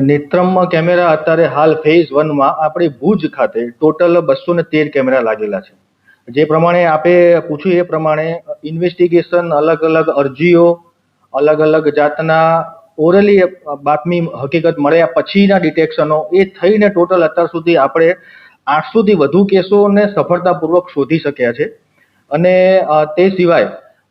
નેત્રમમાં camera અત્યારે હાલ phase વનમાં આપણે ભુજ ખાતે ટોટલ બસો ને તેર કેમેરા લાગેલા છે. જે પ્રમાણે આપે પૂછ્યું એ પ્રમાણે ઇન્વેસ્ટિગેશન અલગ અલગ અરજીઓ, અલગ અલગ જાતના ઓરલી બાતમી હકીકત મળ્યા પછીના ડિટેક્શનો એ થઈને ટોટલ અત્યાર સુધી આપણે આઠસોથી વધુ કેસોને સફળતાપૂર્વક શોધી શક્યા છે. અને તે સિવાય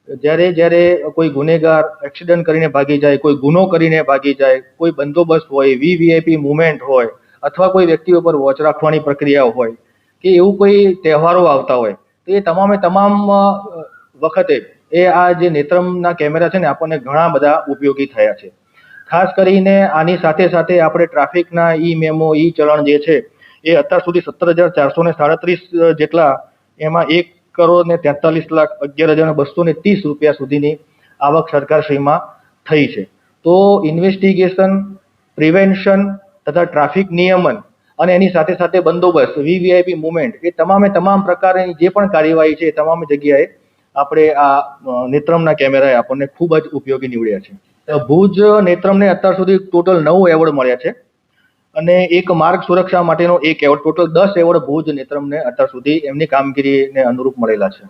જ્યારે જ્યારે કોઈ ગુનેગાર એક્સિડન્ટ કરીને ભાગી જાય, કોઈ ગુનો કરીને ભાગી જાય, કોઈ બંદોબસ્ત હોય વીવીઆઈપી મુવમેન્ટ હોય, અથવા કોઈ વ્યક્તિ ઉપર વોચ રાખવાની પ્રક્રિયા હોય, કે એવું કોઈ તહેવારો આવતા હોય, તો એ તમામે તમામ વખતે એ આ જે નેત્રમના કેમેરા છે ને, આપણને ઘણા બધા ઉપયોગી થયા છે. ખાસ કરીને આની સાથે સાથે આપણે ટ્રાફિકના ઈ મેમો ઈ ચલણ જે છે, એ અત્યાર સુધી સત્તર હજાર ચારસો ને સાડત્રીસ જેટલા એમાં એક કરોડ ને તેતાલીસ લાખ અગિયાર હજાર બસો ને ત્રીસ રૂપિયા સુધીની આવક સરકારશ્રીમાં થઈ છે. તો ઇન્વેસ્ટિગેશન પ્રિવેન્શન તથા ટ્રાફિક નિયમન અને એની સાથે સાથે બંદોબસ્ત વીવીઆઈપી મુવમેન્ટ એ તમામે તમામ પ્રકારની જે પણ કાર્યવાહી છે એ તમામ જગ્યાએ આપણે આ નેત્રમના કેમેરાએ આપણને ખૂબ જ ઉપયોગી નીવડ્યા છે. ભુજ નેત્રમને અત્યાર સુધી ટોટલ નવ એવોર્ડ મળ્યા છે. અને એક માર્ગ સુરક્ષા માટેનો એક એવોર્ડ. ટોટલ દસ એવોર્ડ ભુજ નેત્રમને અત્યાર સુધી એમની કામગીરીને અનુરૂપ મળેલા છે.